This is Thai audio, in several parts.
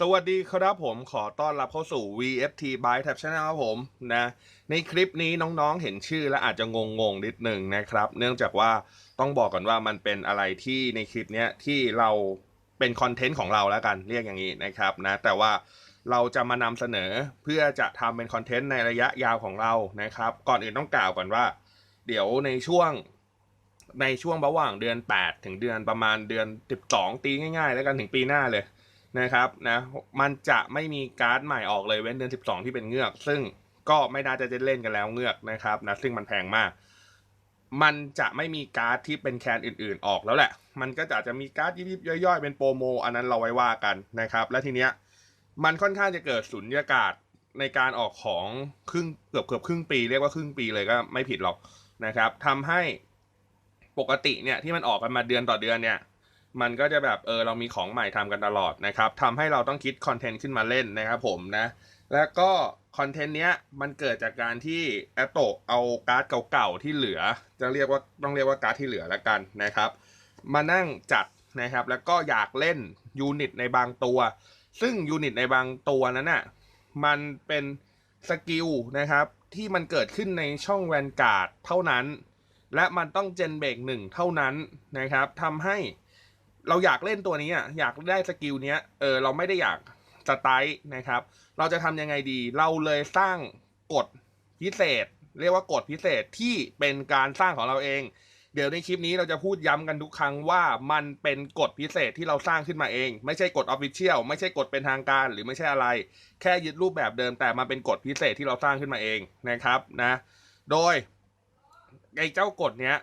สวัสดีครับผมขอต้อนรับเข้าสู่ VFT by Tab Channel ครับผมนะในคลิปนี้น้องๆเห็นชื่อและอาจจะงงๆนิดหนึ่งนะครับ เนื่องจากว่าต้องบอกก่อนว่ามันเป็นอะไรที่ในคลิปนี้ที่เราเป็นคอนเทนต์ของเราแล้วกันเรียกอย่างนี้นะครับนะแต่ว่าเราจะมานำเสนอเพื่อจะทำเป็นคอนเทนต์ในระยะยาวของเรานะครับ ก่อนอื่นต้องกล่าวก่อนว่า เดี๋ยวในช่วงในช่วงระหว่างเดือน 8 ถึงเดือนประมาณเดือน 12 ตีง่ายๆ แล้วกันถึงปีหน้าเลย นะครับนะมันจะไม่มีการ์ดใหม่ออกเลยเว้นเดือน 12 ที่เป็นเงือก ซึ่งก็ไม่น่าจะเล่นกันแล้วเงือกนะครับนะซึ่งมันแพงมาก มันจะไม่มีการ์ดที่เป็นแคนอื่นๆออกแล้วแหละ มันก็จะอาจจะมีการ์ดยิบๆย่อยๆ เป็นโปรโม อันนั้นเราไว้ว่ากันนะครับ และทีเนี้ยมันค่อนข้างจะเกิดสุญญากาศในการออกของครึ่งเกือบเกือบครึ่งปีเรียกว่าครึ่งปีเลยก็ไม่ผิดหรอกนะครับทำให้ปกติเนี่ยที่มันออกกันมาเดือนต่อเดือนเนี่ย มันก็จะแบบเออเรามีของใหม่ทำกันตลอดนะครับทำให้เราต้องคิดคอนเทนต์ขึ้นมาเล่นนะครับผมนะแล้วก็คอนเทนต์เนี้ยมันเกิดจากการที่แอตโตเอาการ์ดเก่าๆที่เหลือ จะเรียกว่าต้องเรียกว่าการ์ดที่เหลือแล้วกันนะครับ มานั่งจัดนะครับแล้วก็อยากเล่นยูนิตในบางตัว ซึ่งยูนิตในบางตัวนั้นน่ะมันเป็นสกิลนะครับที่มันเกิดขึ้นในช่องแวนการ์ดเท่านั้น และมันต้องเจนเบรกหนึ่งเท่านั้นนะครับทำให้ เราอยากเล่นตัวนี้อะอยากได้สกิลเนี้ยเออเราไม่ได้อยากสไตล์นะครับ เราจะทำยังไงดี เราเลยสร้างกฎพิเศษ เรียกว่ากฎพิเศษที่เป็นการสร้างของเราเอง เดี๋ยวในคลิปนี้เราจะพูดย้ำกันทุกครั้งว่ามันเป็นกฎพิเศษที่เราสร้างขึ้นมาเอง ไม่ใช่กฎออฟฟิเชียลไม่ใช่กฎเป็นทางการหรือไม่ใช่อะไร แค่ยึดรูปแบบเดิมแต่มันเป็นกฎพิเศษที่เราสร้างขึ้นมาเองนะครับนะ โดยไอ้เจ้ากฎเนี้ย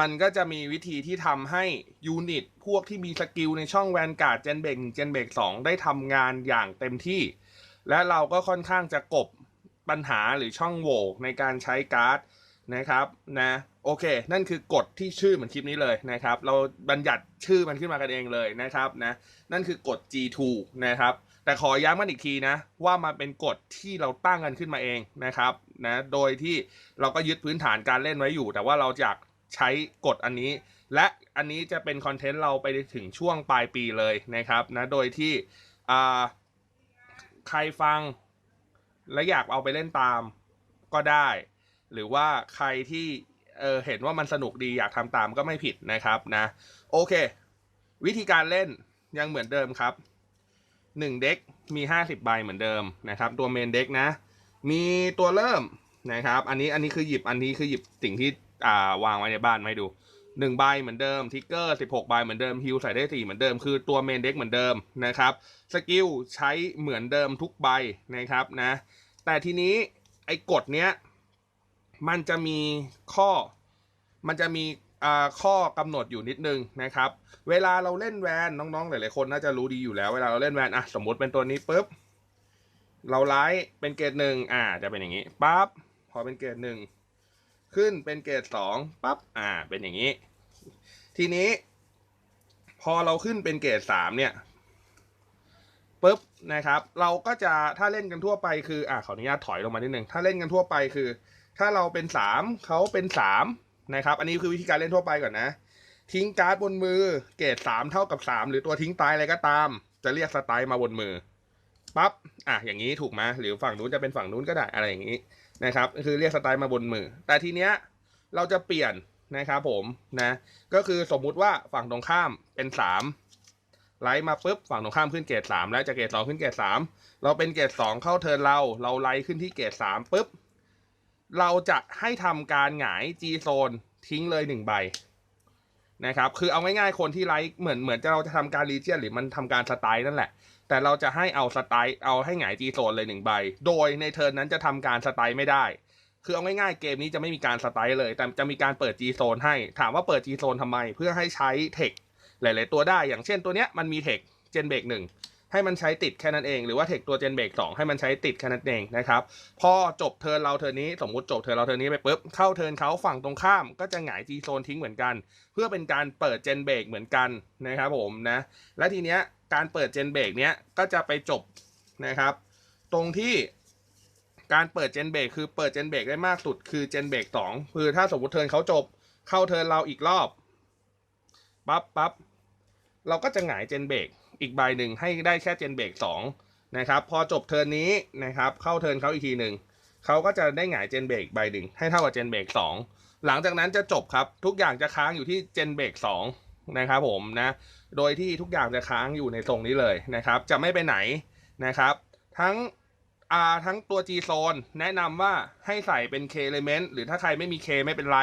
มันก็จะมีวิธีที่ทำให้ยูนิตพวกที่มีสกิลในช่องแวนการ์ดเจนเบกเจนเบกสองได้ทำงานอย่างเต็มที่ และเราก็ค่อนข้างจะกบปัญหาหรือช่องโหว่ในการใช้การ์ดนะครับนะโอเค นั่นคือกฎที่ชื่อเหมือนคลิปนี้เลยนะครับ เราบัญญัติชื่อมันขึ้นมากันเองเลยนะครับนะนั่นคือกฎ G2 นะครับแต่ขอย้ำกันอีกทีนะ ว่ามันเป็นกฎที่เราตั้งกันขึ้นมาเองนะครับนะโดยที่เราก็ยึดพื้นฐานการเล่นไว้อยู่ แต่ว่าเราอยาก ใช้กฎอันนี้ และอันนี้จะเป็นคอนเทนต์เราไปถึงช่วงปลายปีเลยนะครับนะโดยที่ใครฟังและอยากเอาไปเล่นตามก็ได้ หรือว่าใครที่เเห็นว่ามันสนุกดีอยากทำตามก็ไม่ผิดนะครับนะโอเค วิธีการเล่นยังเหมือนเดิมครับหนึ่งเด็กมี 50 ใบเหมือนเดิมนะครับ ตัวเมนเด็กนะ มีตัวเริ่มนะครับ อันนี้อันนี้คือหยิบอันนี้คือหยิบสิ่งที่ อ่าวางไว้ในบ้านมาให้ดูหนึ่งใบเหมือนเดิมทิกเกอร์16ใบเหมือนเดิมฮิลใส่ได้สี่เหมือนเดิมคือตัวเมนเด็กเหมือนเดิมนะครับสกิลใช้เหมือนเดิมทุกใบนะครับนะ แต่ทีนี้ไอ้กฎเนี้ยมันจะมีข้อมันจะมีอ่าข้อกำหนดอยู่นิดนึงนะครับ เวลาเราเล่นแวนน้องๆ หลายๆคนน่าจะรู้ดีอยู่แล้ว เวลาเราเล่นแวนอะสมมติเป็นตัวนี้ปุ๊บเราไลท์เป็นเกรดหนึ่งอ่าจะเป็นอย่างนี้ปั๊บพอเป็นเกรดหนึ่ง ขึ้นเป็นเกรดสองปั๊บอ่าเป็นอย่างนี้ ทีนี้ พอเราขึ้นเป็นเกรดสามเนี่ยปุ๊บนะครับ เราก็จะถ้าเล่นกันทั่วไปคืออ่าขออนุญาตถอยลงมานิดนึงถ้าเล่นกันทั่วไปคือ ถ้าเราเป็นสามเขาเป็นสามนะครับ อันนี้คือวิธีการเล่นทั่วไปก่อนนะ ทิ้งการ์ดบนมือ เกรดสามเท่ากับสามหรือตัวทิ้งตายอะไรก็ตาม จะเรียกสไตล์มาบนมือ ปั๊บอะอย่างนี้ถูกไหมหรือฝั่งนู้นจะเป็นฝั่งนู้นก็ได้อะไรอย่างนี้นะครับคือเรียกสไตล์มาบนมือ แต่ทีเนี้ยเราจะเปลี่ยนนะครับผมนะก็คือสมมุติว่าฝั่งตรงข้ามเป็นสามไลท์มาปุ๊บฝั่งตรงข้ามขึ้นเกรดสามแล้วจะเกรดสองขึ้นเกรดสามเราเป็นเกรดสองเข้าเทิร์นเรา เราไลท์ขึ้นที่เกรดสามปุ๊บเราจะให้ทำการหงาย G โซนทิ้งเลยหนึ่งใบ นะครับ คือเอาง่ายๆ คนที่ไลค์เหมือนเหมือนจะเราจะทำการรีเจียนหรือมันทำการสไตล์นั่นแหละ แต่เราจะให้เอาสไตล์เอาให้หงายจีโซนเลยหนึ่งใบ โดยในเทิร์นนั้นจะทำการสไตล์ไม่ได้ คือเอาง่ายๆ เกมนี้จะไม่มีการสไตล์เลย แต่จะมีการเปิดจีโซนให้ ถามว่าเปิดจีโซนทำไม เพื่อให้ใช้เทคหลายๆตัวได้ อย่างเช่นตัวเนี้ยมันมีเทคเจนเบรกหนึ่ง ให้มันใช้ติดแค่นั้นเอง หรือว่าเทคตัวเจนเบรกสองให้มันใช้ติดแค่นั้นเองนะครับ พอจบเทิร์นเราเทิร์นนี้สมมุติจบเทิร์นเราเทิร์นนี้ไปปุ๊บเข้าเทิร์นเขาฝั่งตรงข้ามก็จะหงายจีโซนทิ้งเหมือนกัน เพื่อเป็นการเปิดเจนเบรกเหมือนกันนะครับผมนะและทีเนี้ยการเปิดเจนเบรกเนี้ยก็จะไปจบนะครับ ตรงที่การเปิดเจนเบรกคือเปิดเจนเบรกได้มากสุดคือเจนเบรกสองคือถ้าสมมติเทิร์นเขาจบเข้าเทิร์นเราอีกรอบปั๊บปั๊บเราก็จะหงายเจนเบรก อีกใบหนึ่งให้ได้แค่เจนเบรกสองนะครับพอจบเทิร์นนี้นะครับเข้าเทิร์นเขาอีกทีหนึ่งเขาก็จะได้หงายเจนเบรกใบหนึ่งให้เท่ากับเจนเบรกสองหลังจากนั้นจะจบครับทุกอย่างจะค้างอยู่ที่เจนเบรกสองนะครับผมนะโดยที่ทุกอย่างจะค้างอยู่ในทรงนี้เลยนะครับ จะไม่ไปไหนนะครับ ทั้งอาทั้งตัว G Zone แนะนำว่าให้ใส่เป็น K element หรือถ้าใครไม่มี K ไม่เป็นไร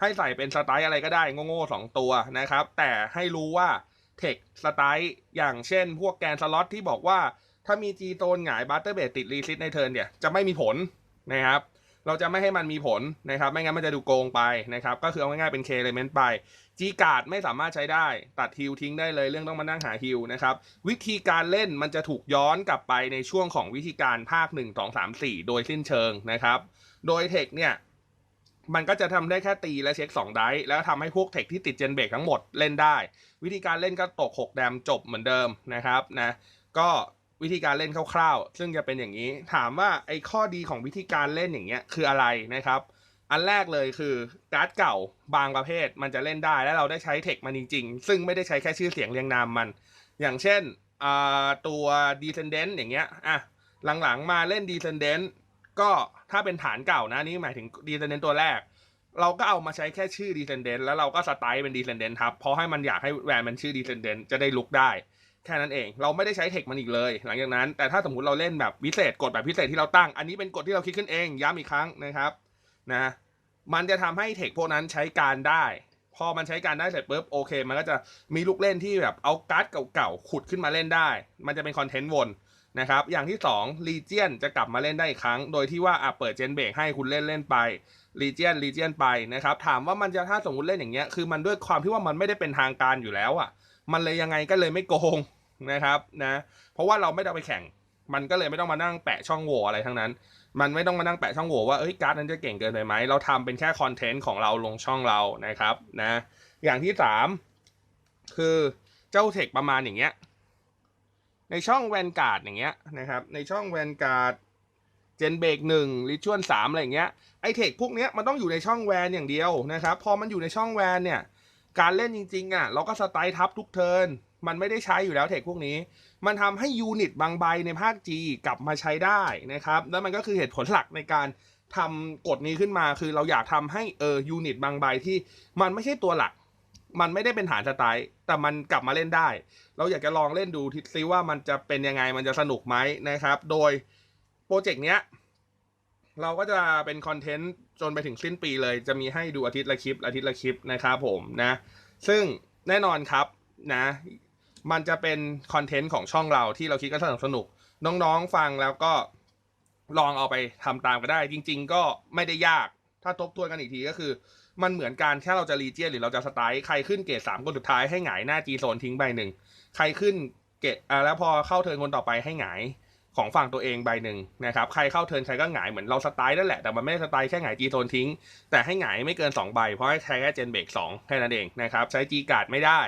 ให้ใส่เป็นสไตล์อะไรก็ได้โง่ๆสองตัวนะครับ แต่ให้รู้ว่า เทคสไตล์อย่างเช่น พวกแกนสล็อตที่บอกว่า ถ้ามี G Zone หงายบัตเตอร์เบติดรีซิตในเทิร์นเนี่ยจะไม่มีผลนะครับ เราจะไม่ให้มันมีผลนะครับ ไม่งั้นมันจะดูโกงไปนะครับ ก็คือเอาง่ายๆเป็น K element ไป G card ไม่สามารถใช้ได้ ตัดฮิลทิ้งได้เลยเรื่องต้องมานั่งหาฮิลนะครับ วิธีการเล่นมันจะถูกย้อนกลับไปในช่วงของวิธีการภาค 1 2 3 4 โดยสิ้นเชิงนะครับ โดยเทคเนี่ย มันก็จะทำได้แค่ตีและเช็ค 2 ไดส์แล้วทำให้พวกเทคที่ติดเจนเบรกทั้งหมดเล่นได้ วิธีการเล่นก็ตก 6 แดมจบเหมือนเดิมนะครับนะก็วิธีการเล่นคร่าวๆ ซึ่งจะเป็นอย่างนี้ ถามว่าไอ้ข้อดีของวิธีการเล่นอย่างเงี้ยคืออะไรนะครับ อันแรกเลยคือการ์ดเก่าบางประเภทมันจะเล่นได้แล้วเราได้ใช้เทคมันจริงๆ ซึ่งไม่ได้ใช้แค่ชื่อเสียงเรียงนามมัน อย่างเช่นตัว Descendant อย่างเงี้ยอะหลังๆมาเล่น Descendant ก็ถ้าเป็นฐานเก่านะนี่หมายถึง Descendant ตัวแรก เราก็เอามาใช้แค่ชื่อ Descendant แล้วเราก็สไตล์เป็น Descendant ครับเพราะให้มันอยากให้แวนมันชื่อ Descendant จะได้ลุกได้ แค่นั้นเอง เราไม่ได้ใช้เทคมันอีกเลย หลังจากนั้น แต่ถ้าสมมติเราเล่นแบบพิเศษกฎแบบพิเศษที่เราตั้ง อันนี้เป็นกฎที่เราคิดขึ้นเองย้ำอีกครั้งนะครับนะมันจะทำให้เทคพวกนั้นใช้การได้ พอมันใช้การได้เสร็จปุ๊บโอเค มันก็จะมีลูกเล่นที่แบบเอาการ์ดเก่าๆขุดขึ้นมาเล่นได้ มันจะเป็นคอนเทนต์วน นะครับ อย่างที่2 Legion จะกลับมาเล่นได้อีกครั้ง โดยที่ว่าอะเปิดเจนเบรกให้คุณเล่นเล่นไป Legion Legion ไปนะครับ ถามว่ามันจะถ้าสมมติเล่นอย่างเงี้ย คือมันด้วยความที่ว่ามันไม่ได้เป็นทางการอยู่แล้วอะ มันเลยยังไงก็เลยไม่โกงนะครับนะ เพราะว่าเราไม่ได้ไปแข่ง มันก็เลยไม่ต้องมานั่งแปะช่องโหว่อะไรทั้งนั้น มันไม่ต้องมานั่งแปะช่องโหว่ว่าเอ้ยการ์ดนั้นจะเก่งเกินไปไหม เราทำเป็นแค่คอนเทนต์ของเราลงช่องเรานะครับนะ อย่างที่สามคือเจ้าเทคประมาณอย่างเงี้ย ในช่องแวนการ์ดอย่างเงี้ยนะครับ ในช่องแวนการ์ดเจนเบรกหนึ่งริชวลสามอะไรอย่างเงี้ยไอเทคพวกเนี้ยมันต้องอยู่ในช่องแวนอย่างเดียวนะครับ พอมันอยู่ในช่องแวนเนี่ย การเล่นจริงๆอะเราก็สไตล์ทับทุกเทิร์นมันไม่ได้ใช้อยู่แล้วเทคพวกนี้ มันทำให้ยูนิตบางใบในภาค G กลับมาใช้ได้นะครับ แล้วมันก็คือเหตุผลหลักในการทำกฎนี้ขึ้นมา คือเราอยากทำให้เออยูนิตบางใบที่มันไม่ใช่ตัวหลัก มันไม่ได้เป็นฐานสไตล์แต่มันกลับมาเล่นได้ เราอยากจะลองเล่นดูทิซิว่ามันจะเป็นยังไงมันจะสนุกไหมนะครับ โดยโปรเจกต์เนี้ยเราก็จะเป็นคอนเทนต์จนไปถึงสิ้นปีเลย จะมีให้ดูอาทิตย์ละคลิป อาทิตย์ละคลิปนะครับผมนะ ซึ่งแน่นอนครับนะ มันจะเป็นคอนเทนต์ของช่องเราที่เราคิดก็สนุกสนุก น้องๆฟังแล้วก็ลองเอาไปทำตามก็ได้ จริง ๆ ก็ไม่ได้ยาก ถ้าทบทวนกันอีกทีก็คือ มันเหมือนการแค่เราจะรีเจียนหรือเราจะสไตล์ใครขึ้นเกรดสามคนสุดท้ายให้หงายหน้าจีโซนทิ้งใบหนึ่งใครขึ้นเกรดอ่าแล้วพอเข้าเทิร์นคนต่อไปให้หงายของฝั่งตัวเองใบหนึ่งนะครับใครเข้าเทิร์นใครก็หงายเหมือนเราสไตล์นั่นแหละแต่มันไม่ได้สไตล์แค่หงายจีโซนทิ้ง แต่ให้หงายไม่เกิน 2 ใบ เพราะให้ใช้แค่เจนเบรก2แค่นั้นเองนะครับใช้จีการ์ดไม่ได้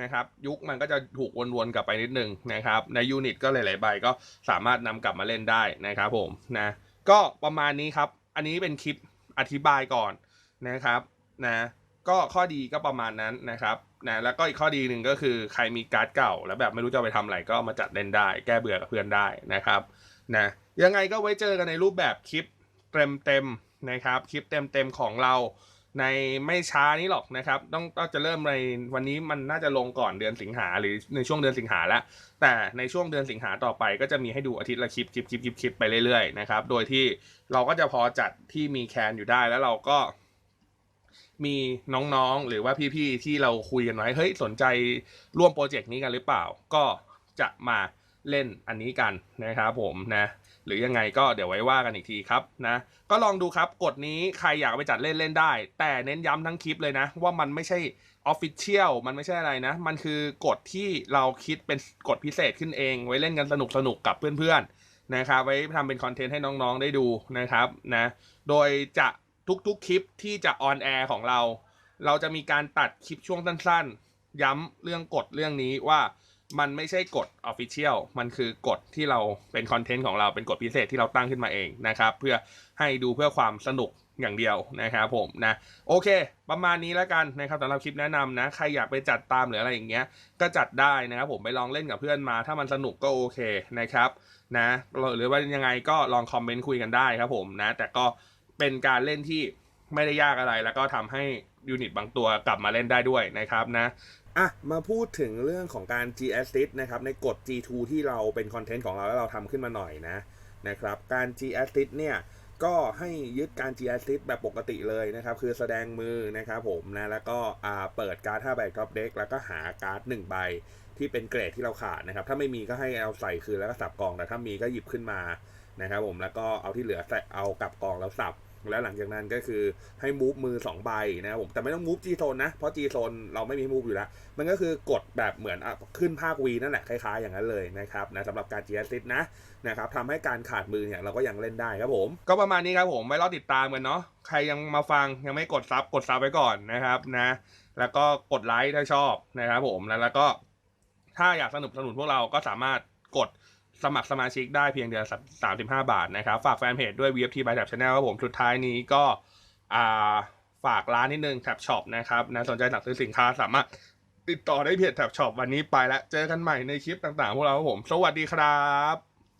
นะครับยุคมันก็จะถูกวนๆกลับไปนิดนึงนะครับในยูนิตก็หลายๆใบก็สามารถนำกลับมาเล่นได้นะครับผมนะก็ประมาณนี้ครับ อันนี้เป็นคลิปอธิบายก่อน นะครับนะก็ข้อดีก็ประมาณนั้นนะครับนะแล้วก็อีกข้อดีหนึ่งก็คือใครมีการ์ดเก่า แล้วแบบไม่รู้จะไปทำอะไรก็มาจัดเล่นได้ แก้เบื่อกับเพื่อนได้นะครับนะยังไงก็ไว้เจอกันในรูปแบบคลิปเต็มเต็มนะครับคลิปเต็มเต็มของเราในไม่ช้านี้หรอกนะครับ ต้องต้องจะเริ่มในวันนี้มันน่าจะลงก่อนเดือนสิงหาหรือในช่วงเดือนสิงหาแล้วแต่ในช่วงเดือนสิงหาต่อไป ก็จะมีให้ดูอาทิตย์ละคลิปคลิปคลิปคลิปคลิปไปเรื่อยๆนะครับโดยที่เราก็จะพอจัดที่มีแคนอยู่ได้แล้วเราก็ มีน้องๆ หรือว่าพี่ๆ ที่เราคุยกันไว้เฮ้ยสนใจร่วมโปรเจกต์นี้กันหรือเปล่า ก็จะมาเล่นอันนี้กันนะครับผมนะหรือยังไงก็เดี๋ยวไว้ว่ากันอีกทีครับนะก็ลองดูครับกฎนี้ใครอยากไปจัดเล่นเล่นได้ แต่เน้นย้ำทั้งคลิปเลยนะ ว่ามันไม่ใช่ออฟฟิเชียลมันไม่ใช่อะไรนะ มันคือกฎที่เราคิดเป็นกฎพิเศษขึ้นเอง ไว้เล่นกันสนุกสนุกกับเพื่อนๆนะครับไว้ทำเป็นคอนเทนต์ให้น้องๆได้ดูนะครับนะโดยจะ ทุกๆคลิปที่จะออนแอร์ของเรา เราจะมีการตัดคลิปช่วงสั้นๆ ย้ำเรื่องกฎเรื่องนี้ว่ามันไม่ใช่กฎออฟฟิเชียลมันคือกฎที่เราเป็นคอนเทนต์ของเราเป็นกฎพิเศษที่เราตั้งขึ้นมาเองนะครับ เพื่อให้ดูเพื่อความสนุกอย่างเดียวนะครับผมนะโอเค ประมาณนี้แล้วกันนะครับสำหรับคลิปแนะนำนะ ใครอยากไปจัดตามหรืออะไรอย่างเงี้ย ก็จัดได้นะครับผมไปลองเล่นกับเพื่อนมา ถ้ามันสนุกก็โอเคนะครับนะหรือว่ายังไงก็ลองคอมเมนต์คุยกันได้ครับผมนะ แต่ก็ เป็นการเล่นที่ไม่ได้ยากอะไร แล้วก็ทำให้ยูนิตบางตัวกลับมาเล่นได้ด้วยนะครับนะอะมาพูดถึงเรื่องของการ G assist นะครับในกฎ G2 ที่เราเป็นคอนเทนต์ของเราแล้วเราทำขึ้นมาหน่อยนะนะครับการ G assist เนี่ยก็ให้ยึดการ G assist แบบปกติเลยนะครับ คือแสดงมือนะครับผมนะแล้วก็อ่าเปิดการ์ด5ใบท็อปเด็กแล้วก็หาการ์ด1ใบที่เป็นเกรดที่เราขาดนะครับ ถ้าไม่มีก็ให้เอาใส่คืนแล้วก็สับกองแต่ถ้ามีก็หยิบขึ้นมานะครับผมแล้วก็เอาที่เหลือใส่เอากลับกองแล้วสับ แล้วหลังจากนั้นก็คือให้มูฟมือ2ใบนะครับผมแต่ไม่ต้องมูฟ G โซนนะ เพราะ G โซนเราไม่มีมูฟอยู่แล้ว มันก็คือกดแบบเหมือนอขึ้นภาค V นั่นแหละคล้ายๆอย่างนั้นเลยนะครับนะสำหรับการ G assist นะนะครับทำให้การขาดมือเนี่ยเราก็ยังเล่นได้ครับผม ก็ประมาณนี้ครับผมไว้รอติดตามกันเนาะใครยังมาฟังยังไม่กดซับกดซับไว้ก่อนนะครับนะ แล้วก็กดไลค์ถ้าชอบนะครับผมแล้วแล้วก็ถ้าอยากสนับสนุนพวกเราก็สามารถกด สมัครสมาชิกได้เพียงเดือนสามสิบห้าบาทนะครับ ฝากแฟนเพจด้วย VFT by Tab Channel ครับผมสุดท้ายนี้ก็ฝากร้านนิดนึงแท็บช็อปนะครับนะสนใจสั่งซื้อสินค้าสามารถติดต่อได้เพจแท็บช็อปวันนี้ไปแล้ว เจอกันใหม่ในคลิปต่างๆ พวกเราครับผม สวัสดีครับ